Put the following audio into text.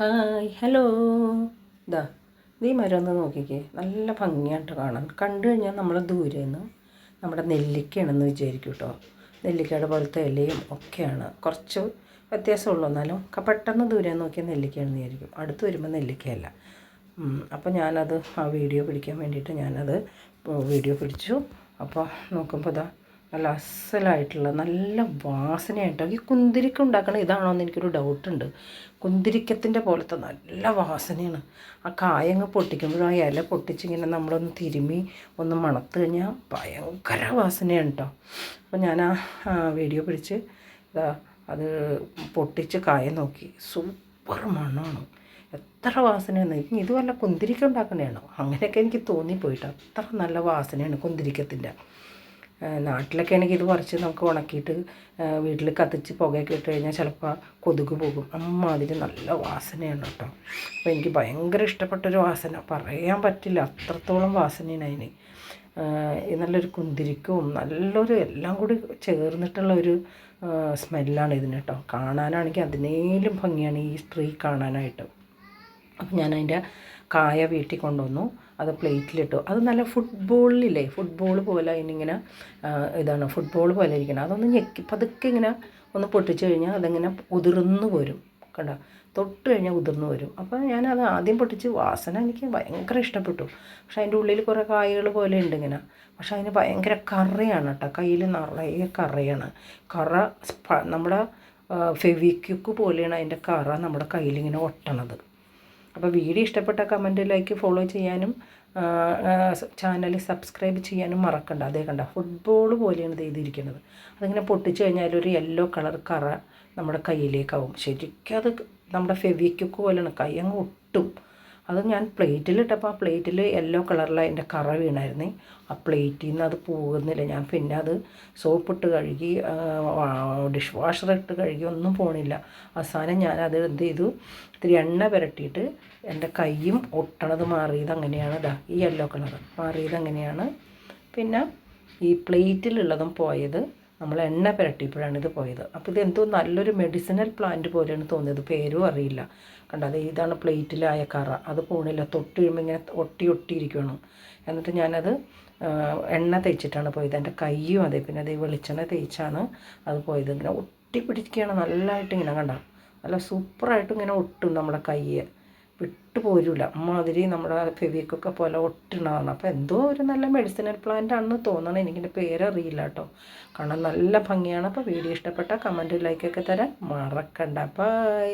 Hi hello ഇതാ ഈ മരം ഒന്ന് നോക്കിക്കേ. നല്ല ഭംഗിയായിട്ട് കാണാൻ കണ്ടു കഴിഞ്ഞാൽ നമ്മൾ ദൂരെ നിന്ന് നമ്മുടെ നെല്ലിക്കയാണെന്ന് വിചാരിക്കും കേട്ടോ നെല്ലിക്കയുടെ പോലത്തെ ഇലയും ഒക്കെയാണ്. കുറച്ച് വ്യത്യാസമുള്ളൂ. എന്നാലും പെട്ടെന്ന് ദൂരെ നോക്കിയാൽ നെല്ലിക്കയാണെന്ന് വിചാരിക്കും. അടുത്ത് വരുമ്പോൾ നെല്ലിക്കയല്ല. അപ്പോൾ ഞാനത് ആ വീഡിയോ പിടിക്കാൻ വേണ്ടിയിട്ട് ഞാനത് വീഡിയോ പിടിച്ചു. അപ്പോൾ നോക്കുമ്പോൾ ഇതാ നല്ല അസലായിട്ടുള്ള നല്ല വാസനയായിട്ടോ. ഈ കുന്തിരിക്ക ഉണ്ടാക്കണ ഇതാണോ എന്ന് എനിക്കൊരു ഡൗട്ടുണ്ട് കുന്തിരിക്കത്തിന്റെ പോലത്തെ നല്ല വാസനയാണ്. ആ കായങ്ങ് പൊട്ടിക്കുമ്പോഴും ആ ഇല പൊട്ടിച്ചിങ്ങനെ നമ്മളൊന്ന് തിരുമ്മി ഒന്ന് മണത്ത് കഴിഞ്ഞാൽ ഭയങ്കര വാസനയാണ് കേട്ടോ അപ്പോൾ ഞാൻ ആ വീഡിയോ പിടിച്ച് ഇതാ അത് പൊട്ടിച്ച് കായ നോക്കി. സൂപ്പർ മണമാണ്. എത്ര വാസനയാണ്. ഇനി ഇത് വല്ല കുന്തിരിക്ക ഉണ്ടാക്കണേണോ അങ്ങനെയൊക്കെ എനിക്ക് തോന്നിപ്പോയിട്ട്. അത്ര നല്ല വാസനയാണ് കുന്തിരിക്കത്തിന്റെ നാട്ടിലൊക്കെ ആണെങ്കിൽ ഇത് പറിച്ച് നമുക്ക് ഉണക്കിയിട്ട് വീട്ടിൽ കത്തിച്ച് പുകയൊക്കെ ഇട്ട് കഴിഞ്ഞാൽ ചിലപ്പോൾ കൊതുക് പോകും. അമ്മാതിരി നല്ല വാസനയാണ് കേട്ടോ. അപ്പോൾ എനിക്ക് ഭയങ്കര ഇഷ്ടപ്പെട്ടൊരു വാസന. പറയാൻ പറ്റില്ല. അത്രത്തോളം വാസനയാണ് അതിന്. നല്ലൊരു കുന്തിരിക്കവും നല്ലൊരു എല്ലാം കൂടി ചേർന്നിട്ടുള്ള ഒരു സ്മെല്ലാണ് ഇതിന് കേട്ടോ. കാണാനാണെങ്കിൽ അതിനേലും ഭംഗിയാണ് ഈ സ്ത്രീ കാണാനായിട്ട്. അപ്പം ഞാൻ അതിന്റെ കായ വീട്ടിൽ കൊണ്ടുവന്നു. അത് പ്ലേറ്റിലിട്ടു. അത് നല്ല ഫുട്ബോളിലില്ലേ? ഫുട്ബോൾ പോലെ അതിനിങ്ങനെ ഇതാണ് ഫുട്ബോൾ പോലെ ഇരിക്കണം. അതൊന്ന് ഞെക്കി പതുക്കെ ഇങ്ങനെ ഒന്ന് പൊട്ടിച്ചു കഴിഞ്ഞാൽ അതിങ്ങനെ ഉതിർന്നു വരും. കണ്ട? തൊട്ട് കഴിഞ്ഞാൽ ഉതിർന്നു വരും. അപ്പോൾ ഞാനത് ആദ്യം പൊട്ടിച്ച് വാസന എനിക്ക് ഭയങ്കര ഇഷ്ടപ്പെട്ടു. പക്ഷേ അതിന്റെ ഉള്ളിൽ കുറേ കായകൾ പോലെ ഉണ്ട് ഇങ്ങനെ. പക്ഷേ അതിന് ഭയങ്കര കറയാണ് കേട്ടോ. കയ്യിൽ നിറയെ കറയാണ്. കറ നമ്മുടെ ഫെവിക്യുക്ക് പോലെയാണ് അതിന്റെ കറ നമ്മുടെ കയ്യിലിങ്ങനെ ഒട്ടണത്. അപ്പോൾ വീഡിയോ ഇഷ്ടപ്പെട്ട കമന്റ് ലൈക്ക് ഫോളോ ചെയ്യാനും ചാനൽ സബ്സ്ക്രൈബ് ചെയ്യാനും മറക്കണ്ട. അതേ കണ്ട ഫുട്ബോൾ പോലെയാണ് ചെയ്തിരിക്കുന്നത് അതിങ്ങനെ പൊട്ടിച്ചു കഴിഞ്ഞാൽ ഒരു യെല്ലോ കളർ കറ നമ്മുടെ കയ്യിലേക്കാവും. ശരിക്കും അത് നമ്മുടെ ഫെവിക്യുക്ക് പോലെയാണ്. കൈ അങ്ങ് ഒട്ടും. അത് ഞാൻ പ്ലേറ്റിലിട്ടപ്പോൾ ആ പ്ലേറ്റിൽ യെല്ലോ കളറിൽ അതിന്റെ കറ വീണായിരുന്നു. ആ പ്ലേറ്റിൽ നിന്ന് അത് പോകുന്നില്ല. ഞാൻ പിന്നെ അത് സോപ്പിട്ട് കഴുകി ഡിഷ് വാഷർ ഇട്ട് കഴുകി ഒന്നും പോണില്ല. അവസാനം ഞാൻ അത് എന്ത് ചെയ്തു? ഇത്തിരി എണ്ണ പുരട്ടിയിട്ട് എന്റെ കൈയും ഒട്ടണത് മാറിയത് അങ്ങനെയാണ് ഇതാ ഈ യെല്ലോ കളർ മാറിയത് അങ്ങനെയാണ്. പിന്നെ ഈ പ്ലേറ്റിലുള്ളതും പോയത് നമ്മൾ എണ്ണ പുരട്ടിയപ്പോഴാണ് ഇത് പോയത്. അപ്പോൾ ഇത് എന്തോ നല്ലൊരു മെഡിസിനൽ പ്ലാന്റ് പോലെയാണ് തോന്നിയത്. പേരും അറിയില്ല. കണ്ടോ? ഇതാണ് പ്ലേറ്റിലായ കറ. അത് പോണില്ല. തൊട്ട് കഴിയുമ്പോൾ ഇങ്ങനെ ഒട്ടി ഒട്ടിയിരിക്കണം. എന്നിട്ട് ഞാനത് എണ്ണ തേച്ചിട്ടാണ് പോയത്. എന്റെ കൈയും അതെ. പിന്നെ അത് വെളിച്ചെണ്ണ തേച്ചാണ് അത് പോയത്. ഇങ്ങനെ ഒട്ടി പിടിക്കുകയാണ് നല്ലതായിട്ട് ഇങ്ങനെ കണ്ട? നല്ല സൂപ്പറായിട്ട് ഇങ്ങനെ ഒട്ടും നമ്മുടെ കയ്യെ. വിട്ടു പോരൂല അമ്മാതിരി നമ്മുടെ ഫെവിക്കൊക്കെ പോലെ ഒട്ടിണതാണ്. അപ്പോൾ എന്തോ ഒരു നല്ല മെഡിസിനൽ പ്ലാന്റ് ആണെന്ന് തോന്നണം. എനിക്കിന്റെ പേരറിയില്ല കേട്ടോ കാരണം നല്ല ഭംഗിയാണ്. അപ്പോൾ വീഡിയോ ഇഷ്ടപ്പെട്ട കമന്റ് ലൈക്കൊക്കെ തരാൻ മറക്കണ്ട. ബൈ